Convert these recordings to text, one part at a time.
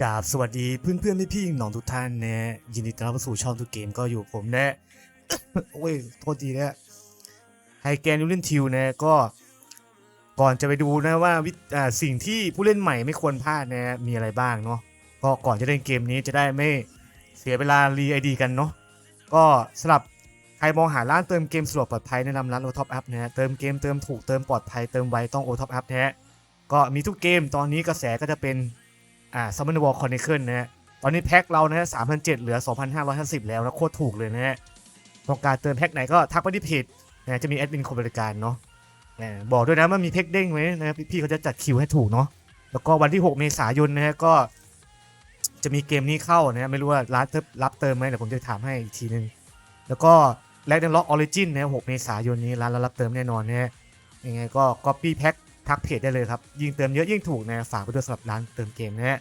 กราบสวัสดีเพื่อนเพื่อนพี่พี่ๆน้องทุกท่านนะยินดีต้อนรับสู่ช่องทุกเกมก็อยู่ผมนะโอ้ยโทษทีนะไฮแกนยูเลนทิวนะก็ก่อนจะไปดูนะว่าวิอ่าสิ่งที่ผู้เล่นใหม่ไม่ควรพลาดนะมีอะไรบ้างเนาะก็ก่อนจะเล่นเกมนี้จะได้ไม่เสียเวลารีไอดีกันเนาะก็สำหรับใครมองหาร้านเติมเกมสะดวกปลอดภัยแนะนำร้านโอท็อปแอปนะฮะเติมเกมเติมถูกเติมปลอดภัยเติมไวต้องโอท็อปแอปนะฮะก็มีทุกเกมตอนนี้กระแสก็จะเป็น อ่าซัมมอนวอลคอนเนคเคิลนะฮะตอนนี้แพ็คเรานะฮะสามพันเจ็ดเหลือสองพันห้าร้อยห้าสิบแล้วนะโคตรถูกเลยนะฮะต้องการเติมแพ็คไหนก็ทักไปที่เพจนะจะมีแอดมินคนบริการเนาะนะบอกด้วยนะว่ามีแพ็คเด้งไหมนะพี่เขาจะจัดคิวให้ถูกเนาะแล้วก็วันที่ 6 เมษายนนะฮะก็จะมีเกมนี้เข้านะฮะไม่รู้ว่าร้านรับเติมไหมเดี๋ยวผมจะถามให้อีกทีนึง แล้วก็แลกเดนล็อกออริจินนะฮะ6เมษายนนี้ร้านเรารับเติมแน่นอนนะฮะยังไงก็ก๊อปปี้แพ็ค ทักเพจได้เลยครับ ยิ่งเติมเยอะยิ่งถูกนะฝากไปด้วยสำหรับร้านเติมเกมนะฮะ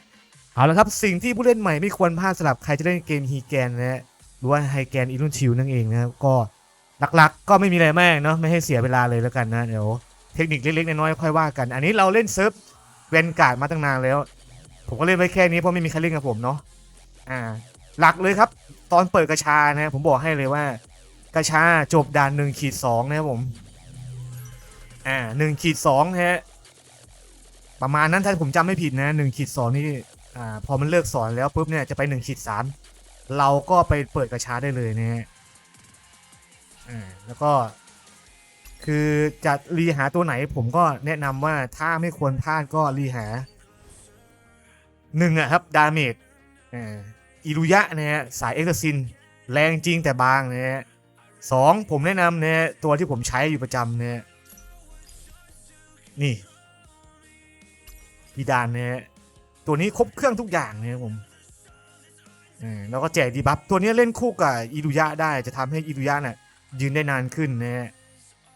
เอาละครับสิ่งที่ผู้เล่นใหม่ไม่ควรพลาดสำหรับใครจะเล่นเกมฮีแกนนะฮะหรือว่าไฮแกนอีลุนชิวนั่นเองนะครับก็หลักๆ ก็ไม่มีอะไรมากเนาะไม่ให้เสียเวลาเลยแล้วกันนะเดี๋ยวเทคนิคเล็กๆน้อยๆค่อยว่ากัน อันนี้เราเล่นเซิร์ฟเวนการ์ดมาตั้งนานแล้ว ผมก็เล่นไปแค่นี้เพราะไม่มีใครเล่นกับผมเนาะอ่า หลักเลยครับ ตอนเปิดกระชานะผมบอกให้เลยว่ากระชาจบด่านหนึ่งขีดสองนะครับผม อ่าหนึ่งขีดสองฮะประมาณนั้นถ้าผมจำไม่ผิดนะหนึ่งขีดสองนี่อ่าพอมันเลิกสอนแล้วปุ๊บเนี่ยจะไป1ขีดสามเราก็ไปเปิดกระชาได้เลยนะฮะอ่าแล้วก็คือจะรีหาตัวไหนผมก็แนะนำว่าถ้าไม่ควรพลาดก็รีหาหนึ่งอะครับ ดาเมจอิรุยะนะฮะสายเอ็กซ์ซิน แรงจริงแต่บางนะฮะสองผมแนะนำนะฮะตัวที่ผมใช้อยู่ประจำนะฮะ นี่พีดานเนะฮะตัวนี้ครบเครื่องทุกอย่างเนะครับผมอ่าแล้วก็แจกดีบัฟตัวนี้เล่นคู่กับอิรุยะได้จะทำให้อิรุยะน่ะยืนได้นานขึ้นนะฮะ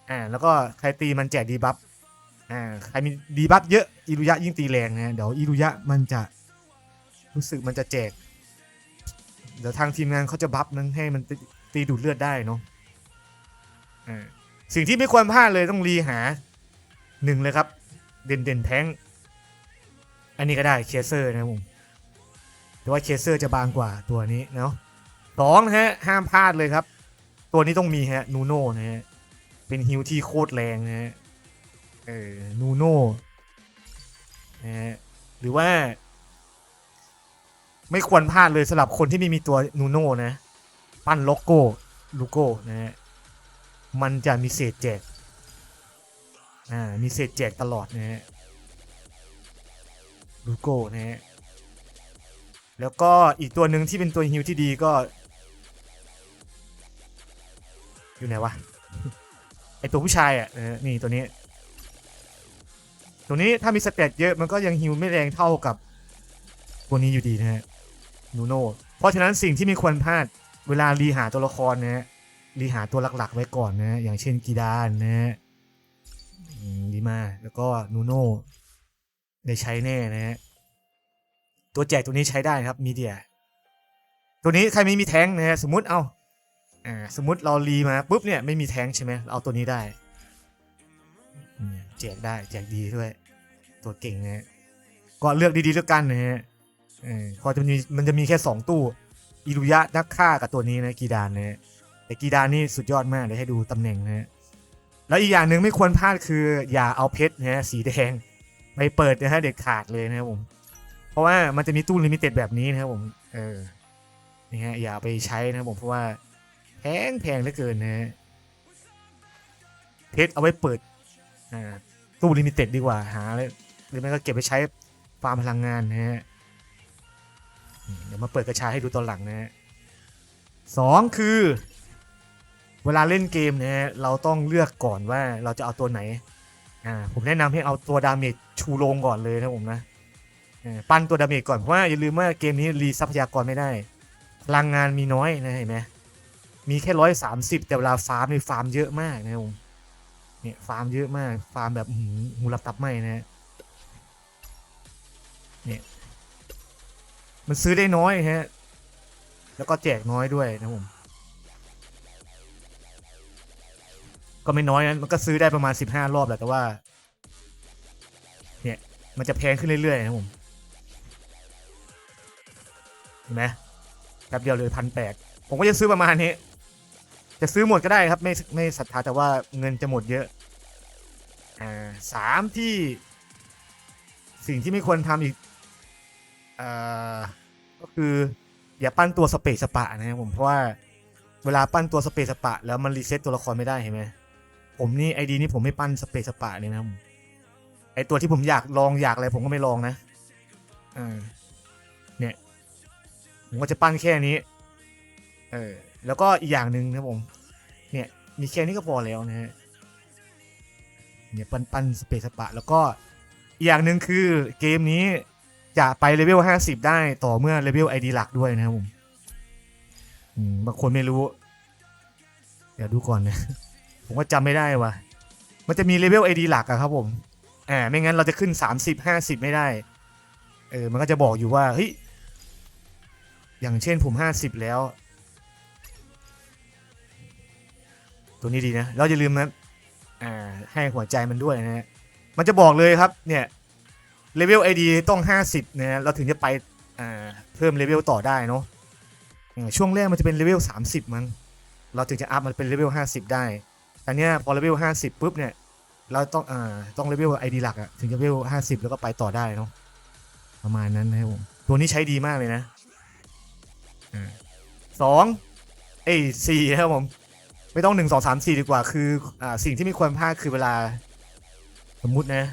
อ่าแล้วก็ใครตีมันแจกดีบัฟอ่าใครมีดีบัฟเยอะอิรุยะยิ่งตีแรงนะเดี๋ยวอิรุยะมันจะรู้สึกมันจะแจก เดี๋ยวทางทีมงานเขาจะบัฟนั้นให้มันตีตีดูดเลือดได้เนาะอ่าสิ่งที่ไม่ควรพลาดเลยต้องรีหา หนึ่งเลยครับ เด่นเด่นแท้ง อันนี้ก็ได้เคเซอร์นะครับผมแต่ว่าเคเซอร์จะบางกว่าตัวนี้เนาะสองนะฮะห้ามพลาดเลยครับ ตัวนี้ต้องมีฮะนูโน่นะฮะเป็นฮิวที่โคตรแรงนะฮะเออนูโน่นะฮะหรือว่า ไม่ควรพลาดเลยสำหรับคนที่ไม่มีตัวนูโน่นะ ปั้นโลโก้ลูโก้นะฮะมันจะมีเศษแจก อ่ามีเศษแจกตลอดนะฮะลูโก้นะฮะแล้วก็อีกตัวหนึ่งที่เป็นตัวฮิวที่ดีก็ อยู่ไหนวะไอตัวผู้ชายอะนี่ตัวนี้ตัวนี้ถ้ามีสเตตเยอะมันก็ยังฮิวไม่แรงเท่ากับตัวนี้อยู่ดีนะฮะนูโน่เพราะฉะนั้นสิ่งที่ไม่ควรพลาดเวลารีหาตัวละครนะฮะรีหาตัวหลักๆไว้ก่อนนะฮะอย่างเช่นกีดานนะฮะ มดีมา แล้วก็นูโน่ได้ใช้แน่นะฮะตัวแจกตัวนี้ใช้ได้ครับมีเดีย ตัวนี้ใครไม่มีแท้งนะฮะสมมติเอาอ่าสมมติเรารีมาปุ๊บเนี่ยไม่มีแท้งใช่ไหมเราเอาตัวนี้ได้แจกได้แจกดีด้วย ตัวเก่งนะฮะก็เลือกดีๆแล้วกันนะฮะเออพอจะมีมันจะมีแค่ 2 ตู้อิรุยะนักฆ่ากับตัวนี้นะกีดานนะฮะแต่กีดานนี่สุดยอดมากเลยให้ดูตำแหน่งนะฮะ แล้วอีกอย่างหนึ่งไม่ควรพลาดคืออย่าเอาเพชรนะฮะสีแดงไปเปิดนะฮะเด็ดขาดเลยนะครับผม เพราะว่ามันจะมีตู้ลิมิเต็ดแบบนี้นะครับผม เออนี่ฮะอย่าไปใช้นะครับผมเพราะว่าแพงแพงเหลือเกินนะฮะเพชรเอาไว้เปิดอ่าตู้ลิมิเต็ดดีกว่าหาเลยหรือไม่ก็เก็บไปใช้ฟาร์มพลังงานนะฮะเดี๋ยวมาเปิดกระชาให้ดูตอนหลังนะฮะสองคือ เวลาเล่นเกมเนะฮะเราต้องเลือกก่อนว่าเราจะเอาตัวไหนอ่าผมแนะนำให้เอาตัวดาเมจชูโรงก่อนเลยนะผมนะปั้นตัวดาเมจก่อนเพราะว่าอย่าลืมว่าเกมนี้รีทรัพยากรไม่ได้ พลังงานมีน้อยนะเห็นไหมมีแค่ร้อยสามสิบแต่เวลาฟาร์มนี่ฟาร์มเยอะมากนะผมเนี่ยฟาร์มเยอะมากฟาร์มแบบหูรับตับไหมนะฮะเนี่ยมันซื้อได้น้อยฮะแล้วก็แจกน้อยด้วยนะผม ก็ไม่น้อยนะมันก็ซื้อได้ประมาณ 15 รอบแหละแต่ว่า เนี่ย มันจะแพงขึ้นเรื่อยๆนะผมเห็นไหมแป๊บเดียวเลยพันแปดผมก็จะซื้อประมาณนี้ จะซื้อหมดก็ได้ครับ ไม่ไม่ศรัทธาแต่ว่าเงินจะหมดเยอะ อ่าสามที่ สิ่งที่ไม่ควรทำอีกอ่าก็คืออย่าปั้นตัวสเปซสปะนะครับผมเพราะว่าเวลาปั้นตัวสเปซสปะ แล้วมันรีเซ็ตตัวละครไม่ได้เห็นไหม ผมนี่ไอดีนี่ผมไม่ปั้นสเปซสปะเลยนะผมไอตัวที่ผมอยากลองอยากอะไรผมก็ไม่ลองนะอ่าเนี่ยผมก็จะปั้นแค่นี้ เออ แล้วก็อีกอย่างหนึ่งนะผม เนี่ย มีแค่นี้ก็พอแล้วนะฮะ เนี่ยปั้นปั้นสเปซสปะ แล้วก็อีกอย่างหนึ่งคือเกมนี้จะไปเลเวล50ได้ต่อเมื่อเลเวลไอดีหลักด้วยนะครับผมอืมบางคนไม่รู้ เดี๋ยวดูก่อนนะ ผมก็จำไม่ได้ว่ะ มันจะมีเลเวลไอดีหลักอะครับผมอ่าไม่งั้นเราจะขึ้น 30 50 ไม่ได้ เออ มันก็จะบอกอยู่ว่า เฮ้ย อย่างเช่นผม 50 แล้ว ตัวนี้ดีนะ เราอย่าลืมนะอ่า ให้หัวใจมันด้วยนะฮะ มันจะบอกเลยครับ เนี่ย เลเวล ID ต้อง 50 นะ เราถึงจะไป อ่า เพิ่มเลเวลต่อได้เนาะช่วงแรกมันจะเป็นเลเวล30 มั้ง เราถึงจะอัพมันเป็นเลเวล50 ได้ แต่เนี้ยพอเลเวล50ปุ๊บเนี่ยเราต้องอ่าต้องเลเวล ID หลักอะถึงจะเลเวล50แล้วก็ไปต่อได้เนาะประมาณนั้นนะครับผมตัวนี้ใช้ดีมากเลยนะอ่าสองเอ้สี่ครับผม ไม่ต้องหนึ่งสองสามสี่ดีกว่า คืออ่าสิ่งที่ไม่ควรพลาดคือเวลา สมมุตินะ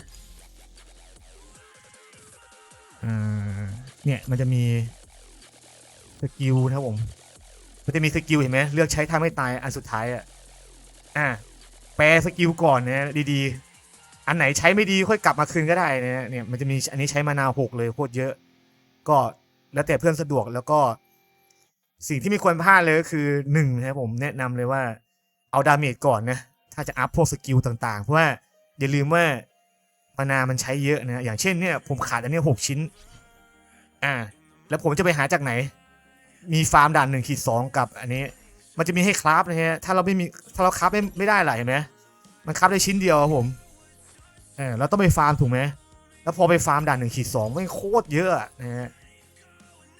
อ่าเนี่ยมันจะมีสกิลนะครับผม มันจะมีสกิลเห็นไหมเลือกใช้ท่าไม่ตายอันสุดท้ายอะ อ่าแปลสกิลก่อนนะดีๆ อันไหนใช้ไม่ดีค่อยกลับมาคืนก็ได้นะเนี่ยมันจะมีอันนี้ใช้มานาวหกเลยโคตรเยอะ ก็แล้วแต่เพื่อนสะดวกแล้วก็ สิ่งที่ไม่ควรพลาดเลยก็คือหนึ่งนะครับผมแนะนำเลยว่าเอาดาเมจก่อนนะถ้าจะอัพพวกสกิลต่างๆ เพราะว่าอย่าลืมว่ามานามันใช้เยอะนะอย่างเช่นเนี่ยผมขาดอันนี้หกชิ้น อ่า แล้วผมจะไปหาจากไหน มีฟาร์มด่านหนึ่งขีดสองกับอันนี้ มันจะมีให้คราฟนะฮะ ถ้าเราไม่มี ถ้าเราคราฟไม่ไม่ได้หรอเห็นไหมมันคราฟได้ชิ้นเดียวครับผมเออเราต้องไปฟาร์มถูกไหม แล้วพอไปฟาร์มด่านหนึ่งขีดสองไม่โคตรเยอะนะฮะ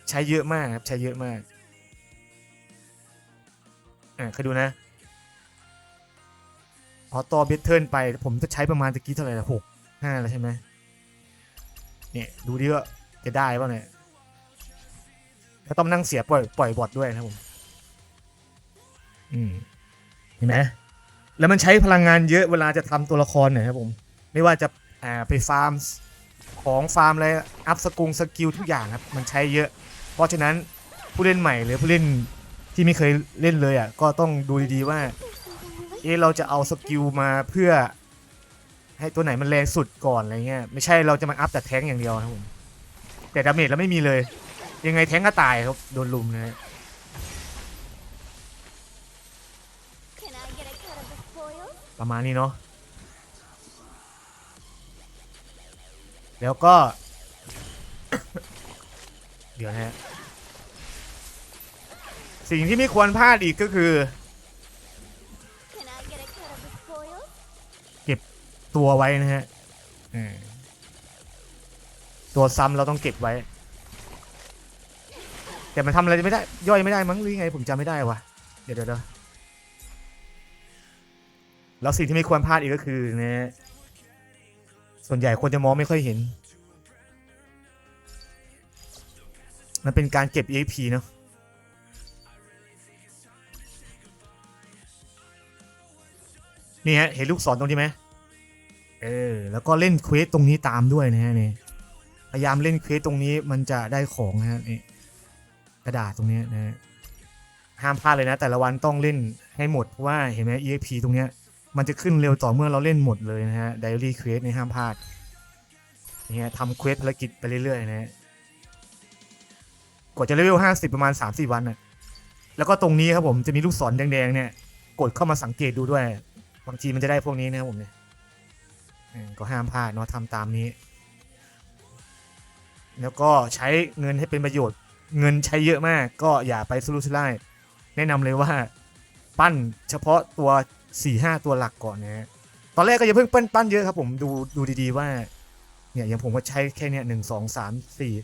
ใช้เยอะมากครับ ใช้เยอะมากอ่าเคยดูนะออโต้เบทเทิลไป ผมจะใช้ประมาณตะกี้เท่าไหร่ละหกห้าแล้วใช่ไหมเนี่ยดูดิว่าจะได้ป่ะเนี่ยแล้วต้องนั่งเสียปล่อยปล่อยบอทด้วยนะผม เห็นไหมแล้วมันใช้พลังงานเยอะเวลาจะทำตัวละครเนี่ยครับผม ไม่ว่าจะอ่าไปฟาร์มของฟาร์มอะไรอัพสกุงสกิลทุกอย่างครับ มันใช้เยอะ เพราะฉะนั้นผู้เล่นใหม่หรือผู้เล่นที่ไม่เคยเล่นเลยอะก็ต้องดูดีๆว่า เอะเราจะเอาสกิลมาเพื่อ ให้ตัวไหนมันแรงสุดก่อนอะไรเงี้ยไม่ใช่เราจะมาอัพแต่แท้งอย่างเดียวนะครับผมแต่ดาเมจเราไม่มีเลย ยังไงแท้งก็ตายครับโดนลุมนะ ประมาณนี้เนาะแล้วก็ เดี๋ยวนะฮะสิ่งที่ไม่ควรพลาดอีกก็คือ Can I get a cut of the spoil? ตัวไว้นะฮะตัวซ้ำเราต้องเก็บไว้ แต่มันทำอะไรไม่ได้ ย่อยไม่ได้มั้งหรือไงผมจำไม่ได้วะเดี๋ยวเดี๋ยวเดี๋ยว แล้วสิ่งที่ไม่ควรพลาดอีกก็คือนะ ส่วนใหญ่คนจะมองไม่ค่อยเห็น มันเป็นการเก็บ EXP เนาะนี่ฮะเห็นลูกศรตรงนี้ไหมเออ แล้วก็เล่นเควสตรงนี้ตามด้วยนะฮะนี่พยายามเล่นเควสตรงนี้มันจะได้ของนะฮะนี่กระดาษตรงนี้นะฮะห้ามพลาดเลยนะ แต่ละวันต้องเล่นให้หมดเพราะว่าเห็นไหม EXP ตรงเนี้ย มันจะขึ้นเร็วต่อเมื่อเราเล่นหมดเลยนะฮะ Diary Quest ในห้ามพลาดนี่ฮะทำเควสภารกิจไปเรื่อยๆนะฮะกว่าจะเลเวล50ประมาณ3-4วันนะแล้วก็ตรงนี้ครับผมจะมีลูกศรแดงๆเนี่ย กดเข้ามาสังเกตดูด้วย บางทีมันจะได้พวกนี้นะครับผมเนี่ยเออก็ห้ามพลาดเนาะทำตามนี้ แล้วก็ใช้เงินให้เป็นประโยชน์ เงินใช้เยอะมาก ก็อย่าไปสุรุ่ยสุร่ายแนะนำเลยว่า ปั้นเฉพาะตัว 4ี่ห้าตัวหลักก่อนนะฮะตอนแรกก็อย่าเพิ่งปั้นปั้นเยอะครับผมดูดูดีๆว่าเนี่ยอย่างผมก็ใช้แค่เนี้ยหนึ่งสองสามสี่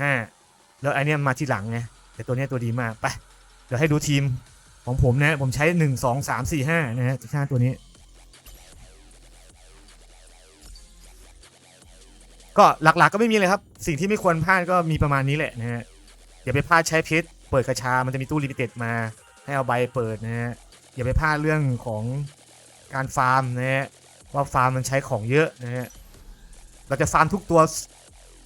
ห้าแล้วไอเนี้ยมาทีหลังไงแต่ตัวเนี้ยตัวดีมากไปเดี๋ยวให้ดูทีมของผมนะผมใช้หนึ่งสองสามสี่ห้านะฮะห้าตัวนี้ ก็หลักๆก็ไม่มีเลยครับ สิ่งที่ไม่ควรพลาดก็มีประมาณนี้แหละนะฮะอย่าไปพลาดใช้เพชรเปิดกระชา มันจะมีตู้ลิมิเต็ดมา ให้เอาใบเปิดนะฮะ อย่าไปพลาดเรื่องของการฟาร์มนะฮะว่าฟาร์มมันใช้ของเยอะนะฮะเราจะฟาร์มทุกตัว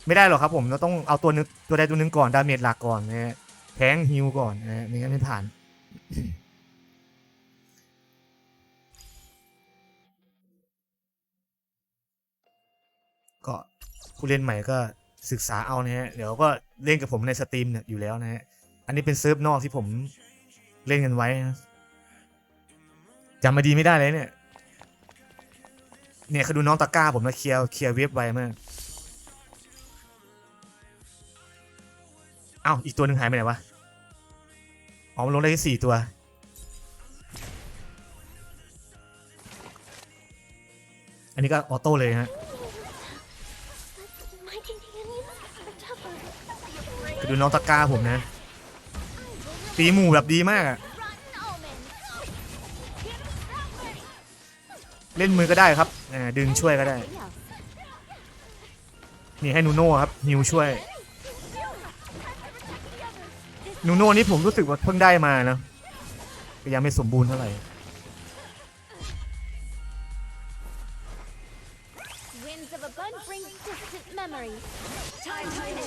ไม่ได้หรอกครับผมเราต้องเอาตัวนึงตัวใดตัวหนึงก่อนดาเมจหลักก่อนนะฮะแทงฮิวก่อนนะฮะไม่งั้นไม่ผ่านก็ผู้เล่นใหม่ก็ศึกษาเอานะฮะ เดี๋ยวก็เล่นกับผมในสตรีมเนี่ยอยู่แล้วนะฮะ อันนี้เป็นเซิร์ฟนอกที่ผมเล่นกันไว้นะ จำมาดีไม่ได้เลยเนี่ย เนี่ยคือดูน้องตะก้าผมนะเคลียร์เคลียร์เว็บไวมาก เอ้าอีกตัวหนึ่งหายไปไหนวะ อ๋อมันลงได้แค่สี่ตัว อันนี้ก็ออโต้เลยฮะดูน้องตะก้าผมนะ ตีหมู่แบบดีมากอะ เล่นมือก็ได้ครับอ่าดึงช่วยก็ได้ Yes. นี่ให้นูโน่ครับฮิวช่วยนูโน่นี่ผมรู้สึกว่าเพิ่งได้มานะก็ยังไม่สมบูรณ์เท่าไหร่ Winds of a gun bring distant memories. Time to end.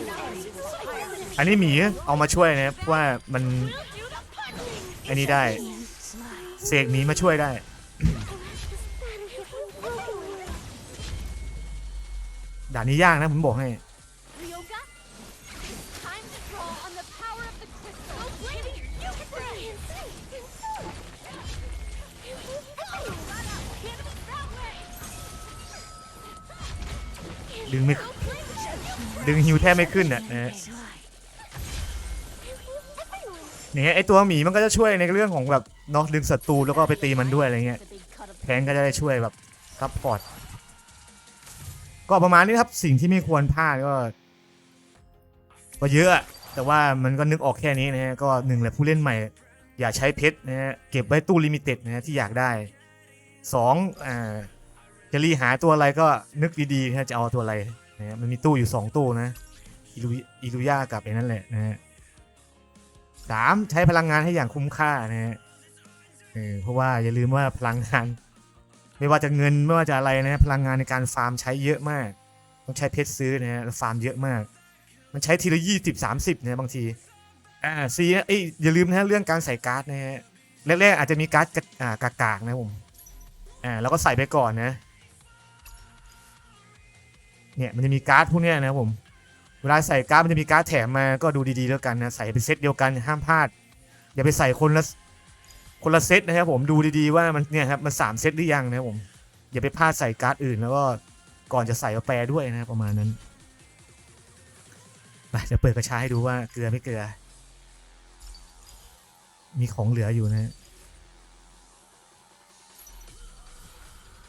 อันนี้หมีเอามาช่วยนะเพราะว่ามันอันนี้ได้เสกหมีมาช่วยได้ ด่านนี้ยากนะผมบอกให้ Ryoga, time to draw on the power of the crystal. Lady, you can bring ดึงไม่ดึงฮิวแทบไม่ขึ้นอะนะฮะเนี่ยไอตัวหมีมันก็จะช่วยในเรื่องของแบบเนาะดึงศัตรูแล้วก็ไปตีมันด้วยอะไรเงี้ยแทงก็จะได้ช่วยแบบซัพพอร์ต ก็ประมาณนี้ครับสิ่งที่ไม่ควรพลาดก็ ก็เยอะ แต่ว่ามันก็นึกออกแค่นี้นะฮะก็หนึ่งแหละผู้เล่นใหม่ อย่าใช้เพชรนะฮะเก็บไว้ตู้ลิมิเต็ดนะฮะที่อยากได้สองอ่าจะรีหาตัวอะไรก็นึกดีๆนะฮะจะเอาตัวอะไรนะฮะมันมีตู้อยู่สองตู้นะอิลุอิลุย่ากับไอ้นั่นแหละนะฮะสามใช้พลังงานให้อย่างคุ้มค่านะฮะเออเพราะว่าอย่าลืมว่าพลังงาน ไม่ว่าจะเงินไม่ว่าจะอะไรนะฮะพลังงานในการฟาร์มใช้เยอะมาก ต้องใช้เพชรซื้อนะฮะฟาร์มเยอะมาก มันใช้ทีละยี่สิบสามสิบนะบางทีอ่าซีเอ้ยอย่าลืมนะฮะเรื่องการใส่การ์ดนะฮะแรกๆอาจจะมีการ์ดกะอ่ากากากๆนะผมอ่าแล้วก็ใส่ไปก่อนนะเนี่ยมันจะมีการ์ดพวกนี้นะผมเวลาใส่การ์ดมันจะมีการ์ดแถมมาก็ดูดีๆแล้วกันนะใส่เป็นเซตเดียวกันห้ามพลาด อย่าไปใส่คนละ คนละเซตนะครับผมดูดีๆว่ามันเนี่ยครับมันสามเซตหรือยังนะครับผมอย่าไปพลาดใส่การ์ดอื่นแล้วก็ก่อนจะใส่เอาแปรด้วยนะครับประมาณนั้นไปจะเปิดกระชาให้ดูว่าเกลือไม่เกลือ มีของเหลืออยู่นะ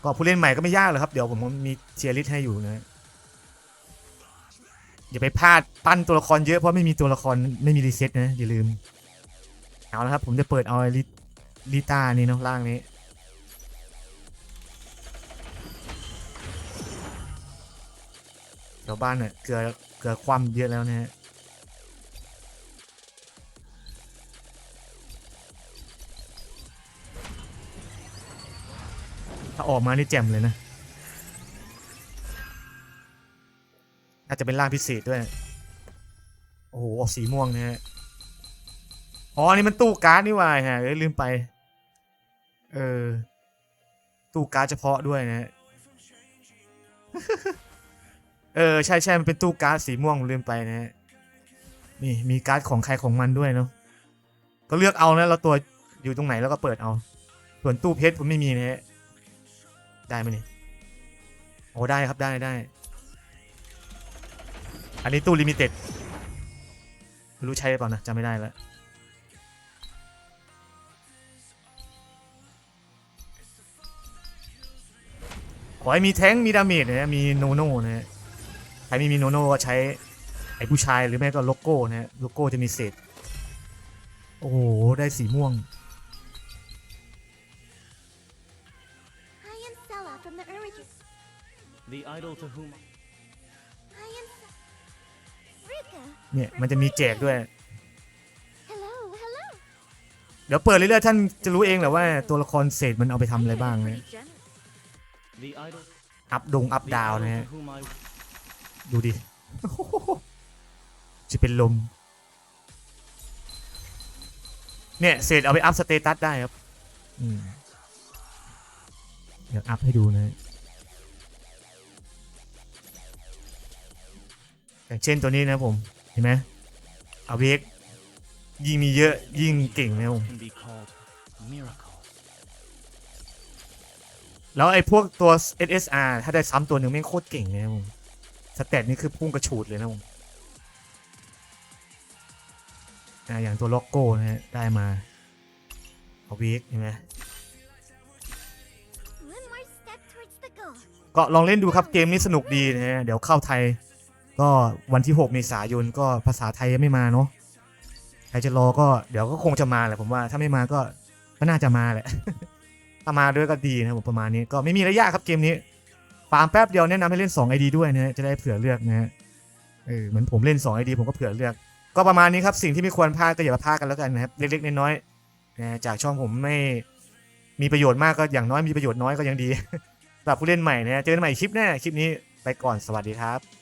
ก็ผู้เล่นใหม่ก็ไม่ยากเลยครับ เดี๋ยวผมมีเทียร์ลิสให้อยู่นะอย่าไปพลาดปั้นตัวละครเยอะเพราะไม่มีตัวละครไม่มีรีเซ็ตนะอย่าลืม เอาละครับ ผมจะเปิดเอาลิ ลิต้านี่เนาะล่างนี้แถวบ้านเนี่ยเกลือเกลือความเยอะแล้วนะฮะถ้าออกมานี่แจ่มเลยนะอาจจะเป็นร่างพิเศษด้วย โอ้โห ออกสีม่วงนะฮะ อ๋อ นี่มันตู้การ์ดนี่ว่าฮะ เอ้ยลืมไป เออ ตู้การ์ดเฉพาะด้วยนะ เออ ใช่ใช่มันเป็นตู้การ์ดสีม่วงลืมไปนะ นี่มีการ์ดของใครของมันด้วยเนาะ ก็เลือกเอานะเราตัวอยู่ตรงไหนแล้วก็เปิดเอา ส่วนตู้เพชรผมไม่มีนะฮะ ได้ไหมนี่โอ้ได้ครับได้ได้ อันนี้ตู้ลิมิเต็ด ไม่รู้ใช่หรือเปล่านะจำไม่ได้แล้ว ขอให้มีแท้งมีดาเมจนะฮะมีโนโน่นะฮะใครไม่มีโนโน่ก็ใช้ไอ้ผู้ชายหรือไม่ก็โลโก้นะฮะโลโก้จะมีเศษ โอ้โห ได้สีม่วง I am Sella from the Urmages. The idol to whom I am Se- Rika. เนี่ยมันจะมีแจกด้วย Hello, hello. เดี๋ยวเปิดเรื่อยๆท่านจะรู้เองแหละว่าตัวละครเศษมันเอาไปทำอะไรบ้างนะ Pretty generous. อัพดงอัพดาวนะฮะ ดูดิ จะเป็นลม เนี่ยเศษเอาไปอัพสเตตัสได้ครับอืมเดี๋ยวอัพให้ดูนะอย่างเช่นตัวนี้นะผม เห็นไหมเอาเวกยิ่งมีเยอะยิ่งเก่งนะผม แล้วไอ้พวกตัว SSR ถ้าได้ซ้ำตัวหนึ่งไม่โคตรเก่งเลยนะผมสเตตนี่คือพุ่งกระฉูดเลยนะผมอ่าอย่างตัวล็อกโก้นะฮะได้มาเอาวีคเห็นไหมก็ลองเล่นดูครับเกมนี้สนุกดีนะฮะเดี๋ยวเข้าไทย ก็วันที่ 6 เมษายนก็ภาษาไทยยังไม่มาเนาะใครจะรอก็เดี๋ยวก็คงจะมาแหละผมว่าถ้าไม่มาก็ก็น่าจะมาแหละ ถ้ามาด้วยก็ดีนะครับผมประมาณนี้ก็ไม่มีระยะครับเกมนี้ฟาร์มแป๊บเดียวแนะนำให้เล่น2 ID ด้วยนะฮะจะได้เผื่อเลือกนะฮะเออเหมือนผมเล่น2 ID ผมก็เผื่อเลือก ก็ประมาณนี้ครับสิ่งที่ไม่ควรพลาดก็อย่ามาพลาดกันแล้วกันนะครับเล็กๆน้อยๆนะจากช่องผมไม่มีประโยชน์มากก็อย่างน้อยมีประโยชน์น้อยก็ยังดีสำหรับผู้เล่นใหม่นะเจอกันใหม่คลิปหน้าคลิปนี้ไปก่อนสวัสดีครับ